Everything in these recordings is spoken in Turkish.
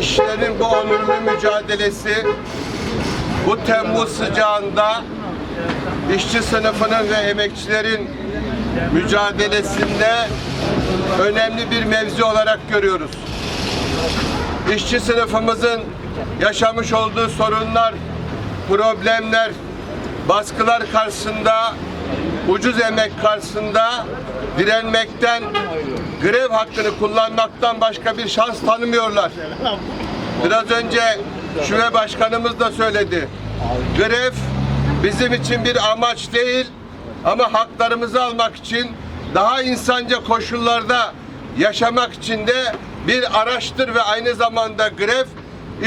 İşçilerin bu onurlu mücadelesi bu Temmuz sıcağında işçi sınıfının ve emekçilerin mücadelesinde önemli bir mevzi olarak görüyoruz. İşçi sınıfımızın yaşamış olduğu sorunlar, problemler, baskılar karşısında ucuz emek karşısında direnmekten, grev hakkını kullanmaktan başka bir şans tanımıyorlar. Biraz önce Şube Başkanımız da söyledi. Grev bizim için bir amaç değil ama haklarımızı almak için daha insanca koşullarda yaşamak için de bir araçtır ve aynı zamanda grev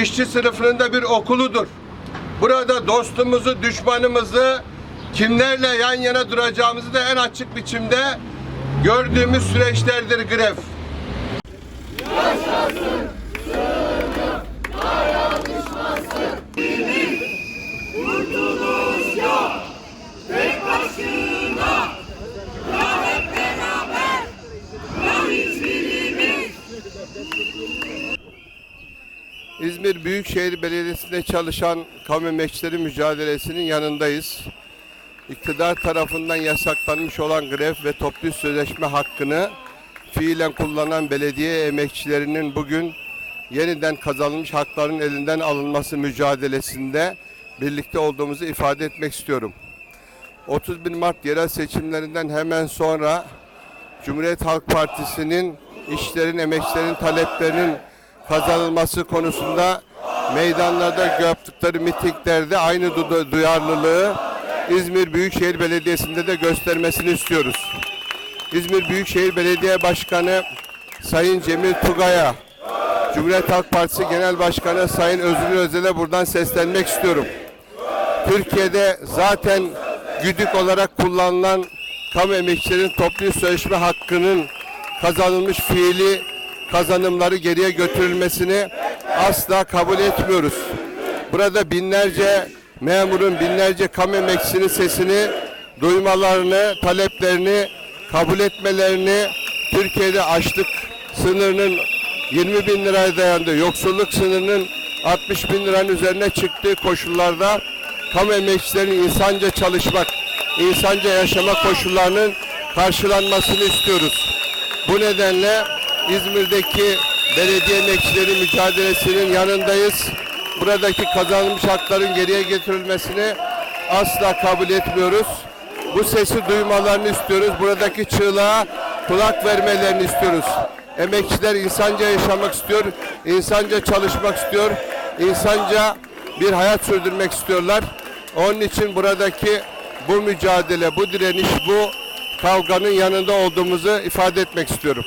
işçi sınıfının da bir okuludur. Burada dostumuzu, düşmanımızı kimlerle yan yana duracağımızı da en açık biçimde gördüğümüz süreçlerdir grev. İzmir Büyükşehir Belediyesi'nde çalışan kamu emekçileri mücadelesinin yanındayız. İktidar tarafından yasaklanmış olan grev ve toplu sözleşme hakkını fiilen kullanan belediye emekçilerinin bugün yeniden kazanılmış hakların elinden alınması mücadelesinde birlikte olduğumuzu ifade etmek istiyorum. 31 Mart yerel seçimlerinden hemen sonra Cumhuriyet Halk Partisi'nin işlerin, emekçilerin taleplerinin kazanılması konusunda meydanlarda yaptıkları mitinglerde aynı du- duyarlılığı İzmir Büyükşehir Belediyesi'nde de göstermesini istiyoruz. İzmir Büyükşehir Belediye Başkanı Sayın Cemil Tugay'a, Cumhuriyet Halk Partisi Genel Başkanı Sayın Özgür Özel'e buradan seslenmek istiyorum. Türkiye'de zaten güdük olarak kullanılan kamu emekçilerin toplu sözleşme hakkının kazanılmış fiili kazanımları geriye götürülmesini asla kabul etmiyoruz. Burada binlerce memurun, binlerce kamu emekçisinin sesini duymalarını, taleplerini kabul etmelerini, Türkiye'de açlık sınırının 20 bin liraya dayandığı, yoksulluk sınırının 60 bin liranın üzerine çıktığı koşullarda kamu emekçilerinin insanca çalışmak, insanca yaşama koşullarının karşılanmasını istiyoruz. Bu nedenle İzmir'deki belediye emekçileri mücadelesinin yanındayız. Buradaki kazanılmış hakların geriye getirilmesini asla kabul etmiyoruz. Bu sesi duymalarını istiyoruz. Buradaki çığlığa kulak vermelerini istiyoruz. Emekçiler insanca yaşamak istiyor, insanca çalışmak istiyor, insanca bir hayat sürdürmek istiyorlar. Onun için buradaki bu mücadele, bu direniş, bu kavganın yanında olduğumuzu ifade etmek istiyorum.